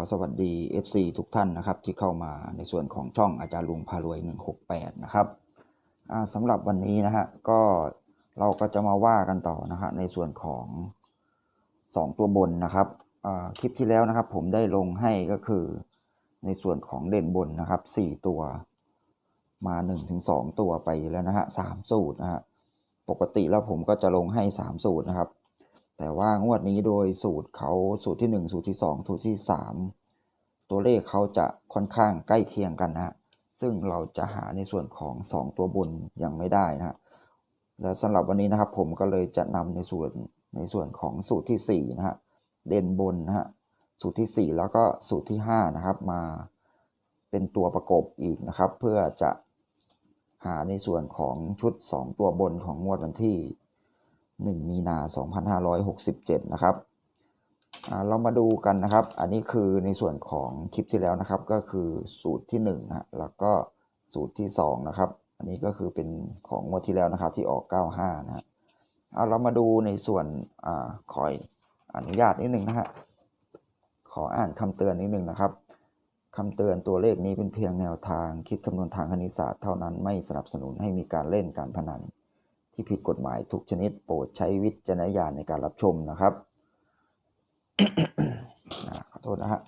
อสวัสดี FC ทุกท่านนะครับ ที่เข้ามาในส่วนของช่องอาจารย์ลุงพารวย 168 นะครับสำหรับวันนี้นะฮะก็เราก็จะมาว่ากันต่อนะฮะในส่วนของ 2 ตัวบนนะครับคลิปที่แล้วนะครับ ผมได้ลงให้ก็คือในส่วนของเด่นบนนะครับ 4 ตัวมา 1-2 ตัวไปแล้วนะฮะสามสูตรนะฮะปกติแล้วผมก็จะลงให้ 3 สูตรนะครับ แต่ว่างวดนี้โดยสูตรเขาสูตรที่ 1 สูตรที่ 2 สูตรที่ 3 ตัวเลขเขาจะค่อนข้างใกล้เคียงกันนะซึ่งเราจะหาในส่วนของ 2 ตัวบนยังไม่ได้นะฮะและสำหรับวันนี้นะครับผมก็เลยจะนำในส่วนในส่วนของสูตรที่4นะฮะเด่นบนนะฮะสูตรที่ 4 แล้วก็สูตรที่5นะครับมาเป็นตัวประกบอีกนะครับ เพื่อจะหาในส่วนของชุด 2 ตัวบนของงวดวันที่ 1 มีนา 2567 นะครับเรามาดูกันนะครับ อันนี้คือในส่วนของคลิปที่แล้วนะครับ ก็คือสูตรที่1นะฮะแล้วก็สูตรที่2นะครับ อันนี้ก็คือเป็นของงวดที่แล้วนะครับที่ออก 95 นะฮะเอาเรามาดูในส่วนอขออนุญาตนิดนึงนะฮะ ขออ่านคำเตือนนิดนึงนะครับคำเตือนตัวเลขนี้เป็นเพียงแนวทางคิดคำนวณทางคณิตศาสตร์เท่านั้นไม่สนับสนุนให้มีการเล่นการพนัน ที่ผิดกฎหมายทุกชนิดโปรดใช้วิจารณญาณในการรับชมนะครับขอโทษนะฮะ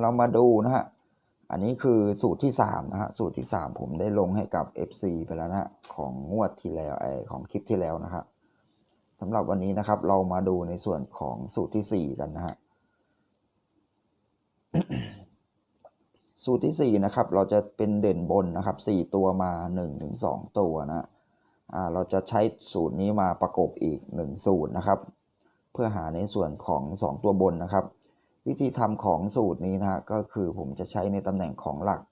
เรามาดูนะฮะอันนี้คือสูตรที่3นะฮะสูตรที่ 3 ผมได้ลงให้กับ FC ไปแล้วนะของงวดที่แล้วไอของคลิปที่แล้วนะครับสำหรับวันนี้นะครับ เรามาดูในส่วนของสูตรที่ 4 กันนะฮะสูตรที่ 4 นะครับ เราจะเป็นเด่นบนนะครับ 4 ตัวมา 1-2 ตัวนะ เราจะใช้สูตรนี้มาประกบอีก 1 สูตรนะครับ เพื่อหาในส่วนของ 2 ตัวบนนะครับ วิธีทำของสูตรนี้นะก็คือผมจะใช้ในตำแหน่งของหลัก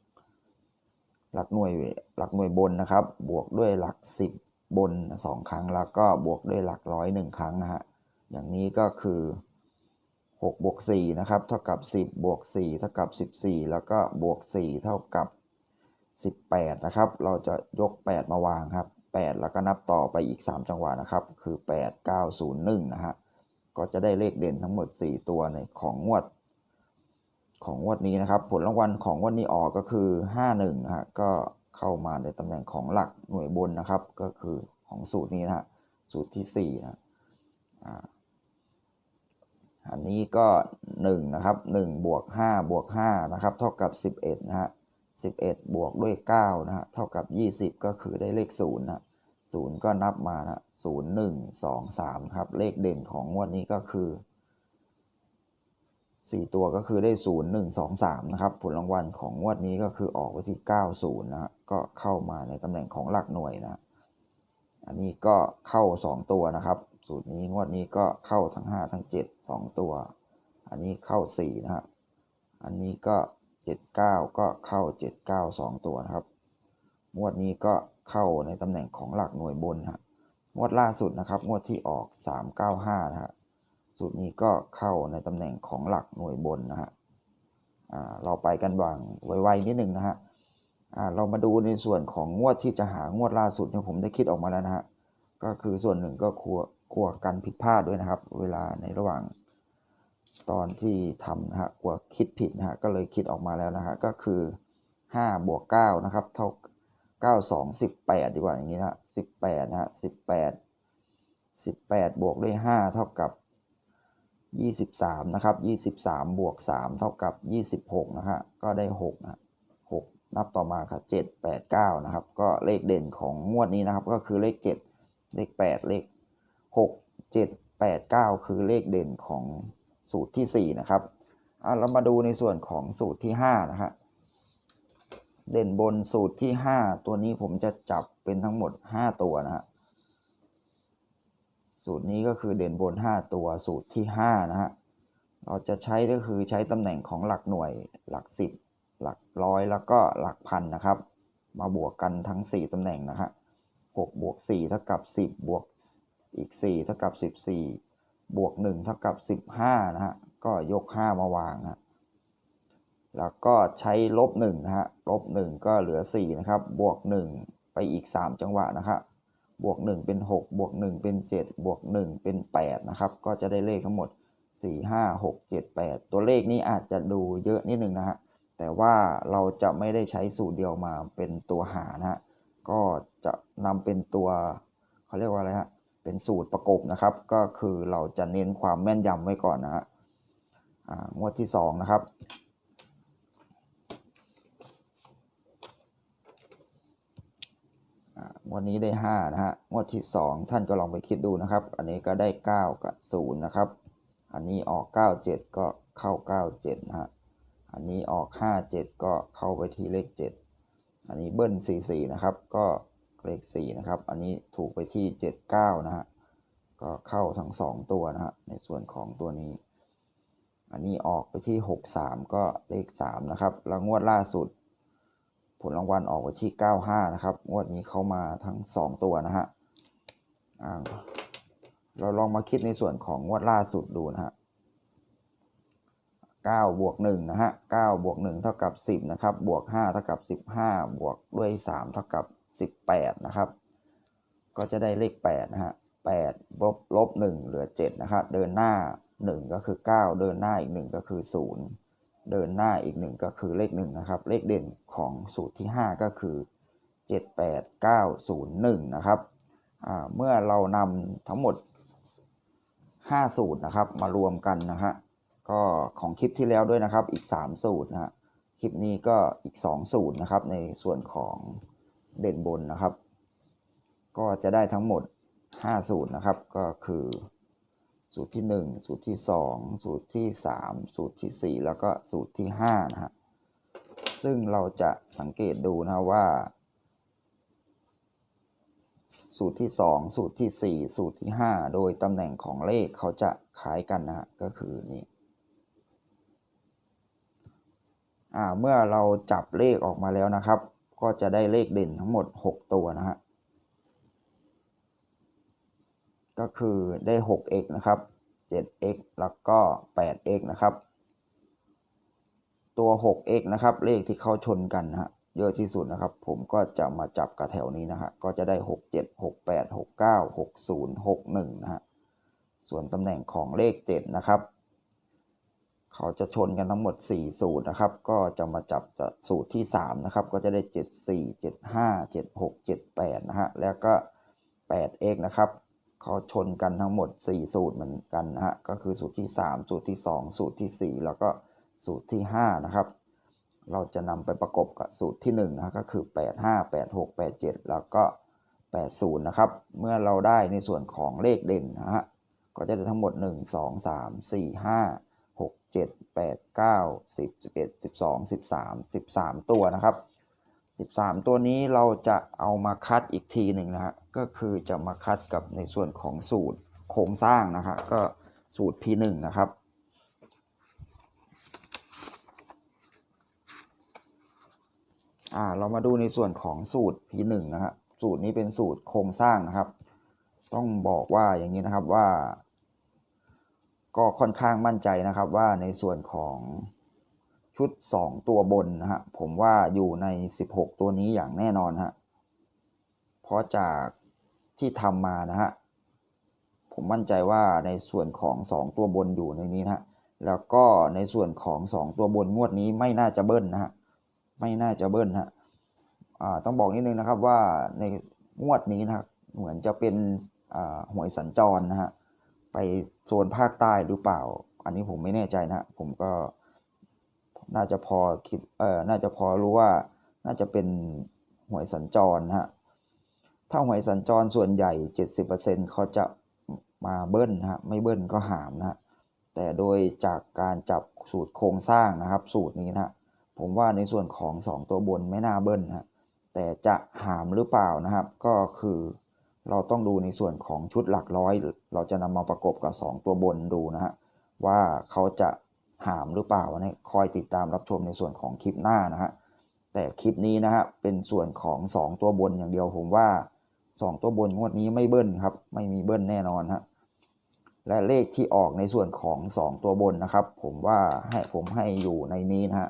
หลักหน่วยหลักหน่วยบนนะครับ บวกด้วยหลัก 10 บน 2 ครั้งแล้วก็บวกด้วยหลักร้อยหนึ่งครั้งนะฮะอย่างนี้ก็คือ6บวก4นะครับเท่ากับ 10บวก4เท่ากับ 14 แล้วก็บวก 4 เท่ากับ 18 นะครับ เราจะยก 8 มาวางครับ 8 แล้วก็นับต่อไปอีก 3 จังหวะนะครับ คือ 8 9 0 1 นะฮะ ก็จะได้เลขเด่นทั้งหมด 4 ตัวในของงวด ของงวดนี้นะครับ ผลรางวัลของวดนี้ออกก็คือ 51 นะฮะ ก็เข้ามาในตำแหน่งของหลักหน่วยบนนะครับ ก็คือของสูตรนี้นะฮะ สูตรที่4นะอันนี้ก็ 1 นะครับ 1 บวก 5 บวก 5 นะครับ เท่ากับ 11 นะฮะ 11 บวกด้วย 9 นะฮะ เท่ากับ 20 ก็คือได้เลข 0 นะ0ก็นับมานะ0 1 2 3ครับ เลขเด่นของงวดนี้ก็คือ4ตัวก็คือได้0 1 2 3นะครับ ผลรางวัลของงวดนี้ก็คือออกไว้ที่90นะฮะก็เข้ามาในตำแหน่งของหลักหน่วยนะ อันนี้ก็เข้า2ตัวนะครับ สูตรนี้งวดนี้ก็เข้าทั้ง5ทั้ง7 2ตัว อันนี้เข้า4นะฮะอันนี้ก็ 79 ก็เข้า 79 2 ตัวนะครับ งวดนี้ก็เข้าในตำแหน่งของหลักหน่วยบนฮะงวดล่าสุดนะครับ งวดที่ออก 395 นะฮะสูตรนี้ก็เข้าในตำแหน่งของหลักหน่วยบนนะฮะอ่าเราไปกันวางไวๆนิดนึงนะฮะอ่าเรามาดูในส่วนของงวดที่จะหางวดล่าสุดเนี่ยผมได้คิดออกมาแล้วนะฮะก็คือส่วนหนึ่งก็กลัวกลัวกันผิดพลาดด้วยนะครับ เวลาในระหว่าง ตอนที่ทำนะฮะกลัวคิดผิดนะฮะก็เลยคิดออกมาแล้วนะฮะก็คือ5บวก9นะครับเท่า9 2 18 ดีกว่าอย่างนี้นะ18นะฮะ18 18 บวกด้วย 5 เท่ากับ 23 นะครับ 23 บวก 3 เท่ากับ 26 นะฮะก็ได้6นะ6นับต่อมาครับ7 8 9 นะครับ ก็เลขเด่นของงวดนี้นะครับ ก็คือเลข 7 เลข 8 เลข 6 7 8 9 คือเลขเด่นของ สูตรที่ 4 นะครับอะเรามาดูในส่วนของสูตรที่ 5 นะฮะเด่นบนสูตรที่ 5 ตัวนี้ผมจะจับเป็นทั้งหมด 5 ตัวนะฮะสูตรนี้ก็คือเด่นบน 5 ตัวสูตรที่ 5 นะฮะเราจะใช้ก็คือใช้ตำแหน่งของหลักหน่วยหลัก 10 หลักร้อยแล้วก็หลักพันนะครับ มาบวกกันทั้ง 4ตำแหน่งนะฮะ6บวก4เท่ากับ 10 บวกอีก 4 เท่ากับ 14 บวก1เท่ากับ15นะฮะก็ยก 5 มาวางนะแล้วก็ใช้ลบ1นะฮะลบ1ก็เหลือ4นะครับบวก 1 ไปอีก 3 จังหวะนะครับบวก 1 เป็น 6 บวก 1 เป็น 7 บวก 1 เป็น 8 นะครับ ก็จะได้เลขทั้งหมดสี่ห้าหกเจ็ดแปดตัวเลขนี้อาจจะดูเยอะนิดนึงนะฮะแต่ว่าเราจะไม่ได้ใช้สูตรเดียวมาเป็นตัวหานะฮะก็จะนำเป็นตัวเขาเรียกว่าอะไรฮะ เป็นสูตรประกบนะครับ ก็คือเราจะเน้นความแม่นยำไว้ก่อนนะฮะอ่างวดที่สองนะครับอ่างวันนี้ได้5นะฮะงวดที่2ท่านก็ลองไปคิดดูนะครับ อันนี้ก็ได้9กับ0นะครับ อันนี้ออก97ก็เข้า97นะฮะอันนี้ออก57ก็เข้าไปที่เลข7อันนี้เบิ้ล44นะครับ ก็ เลข4นะครับ อันนี้ถูกไปที่ 79 นะฮะ ก็เข้าทั้ง 2 ตัวนะฮะ ในส่วนของตัวนี้ อันนี้ออกไปที่ 63 ก็เลข 3 นะครับ แล้วงวดล่าสุด ผลรางวัลออกไปที่ 95 นะครับ งวดนี้เข้ามาทั้ง 2 ตัวนะฮะเราลองมาคิดในส่วนของงวดล่าสุดดูนะฮะ9บวก1นะฮะ9บวก1เท่ากับ 10 นะครับ บวก5เท่ากับ 15 บวกด้วย 3 เท่ากับ 18 นะครับ ก็จะได้เลข 8 นะฮะ8ลบลบ1เหลือ 7 นะครับ เดินหน้า 1 ก็คือ 9 เดินหน้าอีก 1 ก็คือ 0 เดินหน้าอีก 1 ก็คือเลข 1 นะครับ เลขเด่นของสูตรที่ 5 ก็คือ 7 8 9 0 1 นะครับ เมื่อเรานำทั้งหมด 5 สูตรนะครับ มารวมกันนะฮะ ก็ของคลิปที่แล้วด้วยนะครับ อีก 3 สูตรนะฮะ คลิปนี้ก็อีก 2 สูตรนะครับ ในส่วนของ เด่นบนนะครับ ก็จะได้ทั้งหมด 5 สูตรนะครับ ก็คือ สูตรที่ 1 สูตรที่ 2 สูตรที่ 3 สูตรที่ 4 แล้วก็สูตรที่5นะฮะซึ่งเราจะสังเกตดูนะว่า สูตรที่ 2 สูตรที่ 4 สูตรที่ 5 โดยตำแหน่งของเลขเขาจะคล้ายกันนะฮะก็คือนี่อ่าเมื่อเราจับเลขออกมาแล้วนะครับ ก็จะได้เลขเด่นทั้งหมด 6 ตัวนะฮะก็คือได้ 6x นะครับ 7x แล้วก็ 8x นะครับ ตัว 6x นะครับ เลขที่เข้าชนกันนะฮะเยอะที่สุดนะครับ ผมก็จะมาจับกับแถวนี้นะฮะก็จะได้ 6 7 6 8 6 9 6 0 6 1 นะฮะส่วนตำแหน่งของเลข 7 นะครับ เขาจะชนกันทั้งหมด 4 สูตรนะครับ ก็จะมาจับสูตรที่ 3 นะครับ ก็จะได้ 7 4 7 5 7 6 7 8 นะฮะ แล้วก็ 8x นะครับ เขาชนกันทั้งหมด 4 สูตรเหมือนกันนะฮะ ก็คือสูตรที่ 3 สูตรที่ 2 สูตรที่ 4 แล้วก็สูตรที่ 5 นะครับ เราจะนำไปประกบกับสูตรที่1นะก็คือ 8 5 8 6 8 7 แล้วก็ 80 นะครับ เมื่อเราได้ในส่วนของเลขเด่นนะฮะ ก็จะได้ทั้งหมด 1 2 3 4 5 6 7 8 9 10 11 12 13 13 ตัวนะครับ 13 ตัวนี้เราจะเอามาคัดอีกทีหนึ่งนะฮะก็คือจะมาคัดกับในส่วนของสูตรโครงสร้างนะครับก็สูตร P1 นะครับอ่าเรามาดูในส่วนของสูตร P1 นะครับสูตรนี้เป็นสูตรโครงสร้างนะครับ ต้องบอกว่าอย่างนี้นะครับว่า ก็ค่อนข้างมั่นใจนะครับว่าในส่วนของชุด 2 ตัวบนนะฮะผมว่าอยู่ใน 16 ตัวนี้อย่างแน่นอนฮะเพราะจากที่ทำมานะฮะผมมั่นใจว่าในส่วนของ 2 ตัวบนอยู่ในนี้นะฮะแล้วก็ในส่วนของ 2 ตัวบนงวดนี้ไม่น่าจะเบิ้ลนะฮะไม่น่าจะเบิ้ลฮะต้องบอกนิดนึงนะครับว่าในงวดนี้นะเหมือนจะเป็นหวยสัญจรนะฮะ ไปโซนภาคใต้หรือเปล่า อันนี้ผมไม่แน่ใจนะ ผมก็น่าจะพอคิดเอ่อน่าจะพอรู้ว่าน่าจะเป็นหวยสัญจรนะฮะถ้าหวยสัญจรส่วนใหญ่ 70%เขาจะมาเบิ้ลนะฮะไม่เบิ้ลก็หามนะฮะแต่โดยจากการจับสูตรโครงสร้างนะครับ สูตรนี้นะผมว่าในส่วนของ 2 ตัวบนไม่น่าเบิ้ลนะฮะแต่จะหามหรือเปล่านะครับ ก็คือ เราต้องดูในส่วนของชุดหลักร้อยเราจะนำมาประกบกับ 2 ตัวบนดูนะฮะว่าเขาจะหามหรือเปล่าเนี่ยคอยติดตามรับชมในส่วนของคลิปหน้านะฮะแต่คลิปนี้นะฮะเป็นส่วนของ 2 ตัวบนอย่างเดียวผมว่า 2 ตัวบนงวดนี้ไม่เบิ้ลครับ ไม่มีเบิ้ลแน่นอนฮะและเลขที่ออกในส่วนของ 2 ตัวบนนะครับ ผมว่าให้ผมให้อยู่ในนี้นะฮะ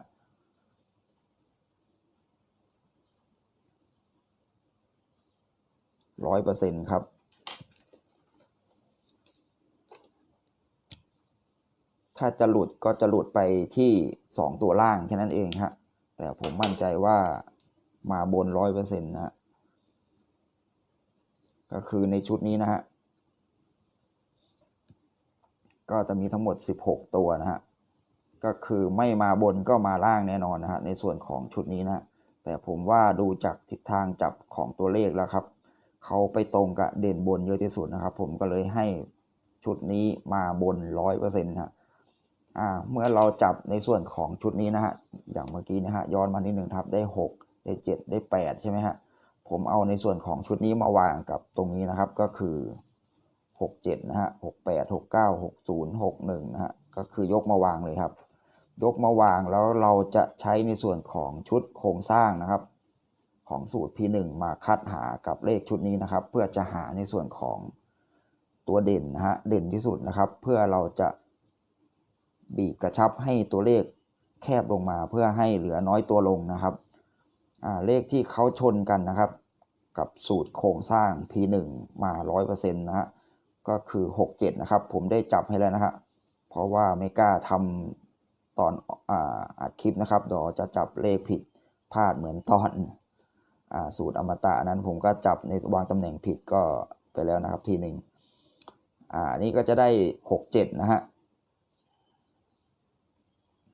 ร้อยเปอร์เซ็นต์ครับ ถ้าจะหลุดก็จะหลุดไปที่สองตัวล่างแค่นั้นเองฮะแต่ผมมั่นใจว่ามาบนร้อยเปอร์เซ็นต์นะก็คือในชุดนี้นะฮะก็จะมีทั้งหมด 16 ตัวนะฮะก็คือไม่มาบนก็มาล่างแน่นอนนะฮะในส่วนของชุดนี้นะแต่ผมว่าดูจากทิศทางจับของตัวเลขแล้วครับ เขาไปตรงกับเด่นบนเยอะที่สุดนะครับ ผมก็เลยให้ชุดนี้มาบนร้อยเปอร์เซ็นต์ฮะอ่าเมื่อเราจับในส่วนของชุดนี้นะฮะอย่างเมื่อกี้นะฮะย้อนมานิดหนึ่งครับได้ 6 ได้ 7 ได้ 8 ใช่ไหมฮะผมเอาในส่วนของชุดนี้มาวางกับตรงนี้นะครับก็คือ 67นะฮะ68 69 60 61นะฮะก็คือยกมาวางเลยครับ ยกมาวางแล้วเราจะใช้ในส่วนของชุดโครงสร้างนะครับ ของสูตร P1 มาคัดหากับเลขชุดนี้นะครับ เพื่อจะหาในส่วนของตัวเด่นนะฮะเด่นที่สุดนะครับ เพื่อเราจะบีบกระชับให้ตัวเลขแคบลงมาเพื่อให้เหลือน้อยตัวลงนะครับเลขที่เขาชนกันนะครับ กับสูตรโครงสร้าง P1 มา 100%นะฮะก็คือ 67 นะครับ ผมได้จับให้แล้วนะฮะเพราะว่าไม่กล้าทำตอนออัดคลิปนะครับเดี๋ยวจะจับเลขผิดพลาดเหมือนตอน สูตรอมตะนั้นผมก็จับในวางตำแหน่งผิดก็ไปแล้วนะครับทีหนึ่งอ่านี่ก็จะได้67นะฮะ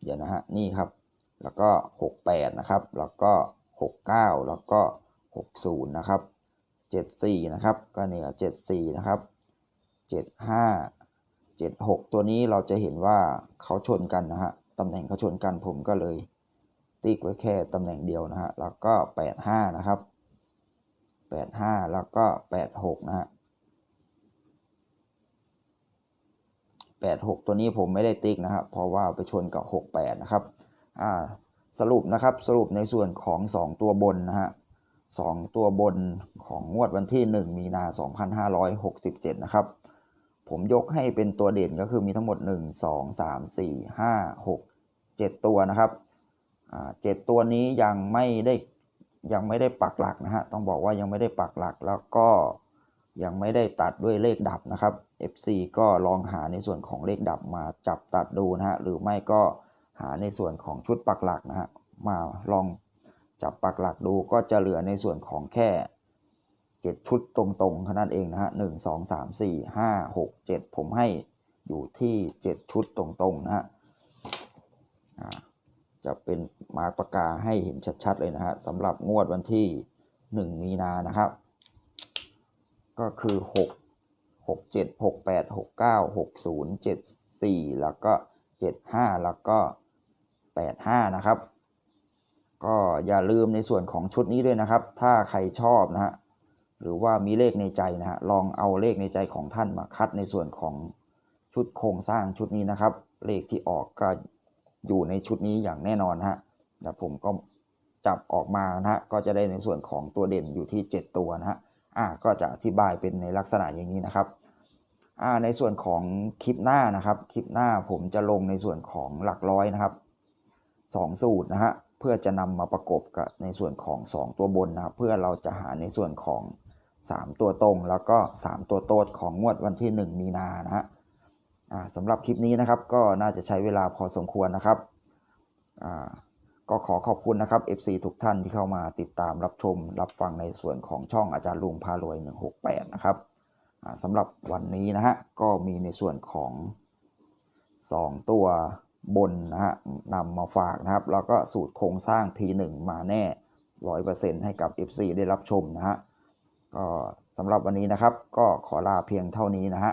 เดี๋ยวนะฮะนี่ครับ แล้วก็68นะครับ แล้วก็69แล้วก็60นย์นะครับ74นะครับ ก็เนี่ย74นะครับ75 76ตัวนี้เราจะเห็นว่าเขาชนกันนะฮะตำแหน่งเขาชนกันผมก็เลย ติ๊กไว้แค่ตำแหน่งเดียวนะฮะ แล้วก็ 85 นะครับ 85 แล้วก็ 86 นะฮะ 86 ตัวนี้ผมไม่ได้ติ๊กนะครับ เพราะว่าไปชนกับ 68 นะครับ อ่า สรุปนะครับ สรุปในส่วนของ 2 ตัวบนนะฮะ2ตัวบนของงวดวันที่ 1 มีนา 2567 นะครับ ผมยกให้เป็นตัวเด่นก็คือมีทั้งหมด 1 2 3 4 5 6 7 ตัวนะครับ อ่า7ตัวนี้ยังไม่ได้ยังไม่ได้ปักหลักนะฮะต้องบอกว่ายังไม่ได้ปักหลักแล้วก็ยังไม่ได้ตัดด้วยเลขดับนะครับ FC ก็ลองหาในส่วนของเลขดับมาจับตัดดูนะฮะหรือไม่ก็หาในส่วนของชุดปักหลักนะฮะมาลองจับปักหลักดูก็จะเหลือในส่วนของแค่ 7 ชุดตรงๆแค่นั้นเองนะฮะหนึ่งสองสามสี่ห้าหกเจ็ดผมให้อยู่ที่ 7 ชุดตรงๆนะฮะ จะเป็นมาร์กปากกาให้เห็นชัดๆเลยนะฮะสำหรับงวดวันที่ 1 มีนานะครับ ก็คือ 6 6 7 6 8 6 9 6 0 7 4 แล้วก็ 7 5 แล้วก็ 8 5 นะครับ ก็อย่าลืมในส่วนของชุดนี้ด้วยนะครับ ถ้าใครชอบนะฮะหรือว่ามีเลขในใจนะฮะลองเอาเลขในใจของท่านมาคัดในส่วนของชุดโครงสร้างชุดนี้นะครับ เลขที่ออกก็ อยู่ในชุดนี้อย่างแน่นอนนะฮะแล้วผมก็จับออกมานะฮะก็จะได้ในส่วนของตัวเด่นอยู่ที่ 7 ตัวนะฮะอ่าก็จะอธิบายเป็นในลักษณะอย่างนี้นะครับอ่าในส่วนของคลิปหน้านะครับ คลิปหน้าผมจะลงในส่วนของหลักร้อยนะครับ 2 สูตรนะฮะเพื่อจะนำมาประกบกับในส่วนของ 2 ตัวบนนะครับเพื่อเราจะหาในส่วนของ 3 ตัวตรง แล้วก็ 3 ตัวโต๊ดของงวดวันที่ 1 มีนานะฮะ สำหรับคลิปนี้นะครับก็น่าจะใช้เวลาพอสมควรนะครับก็ขอขอบคุณนะครับ FC ทุกท่านที่เข้ามาติดตามรับชม รับฟังในส่วนของช่องอาจารย์ลุงพารวย 168 นะครับสำหรับวันนี้นะฮะก็มีในส่วนของ 2 ตัวบนนะฮะนำมาฝากนะครับ แล้วก็สูตรโครงสร้าง P1 มาแน่ 100%ให้กับ FC ได้รับชมนะฮะก็สำหรับวันนี้นะครับ ก็ขอลาเพียงเท่านี้นะฮะ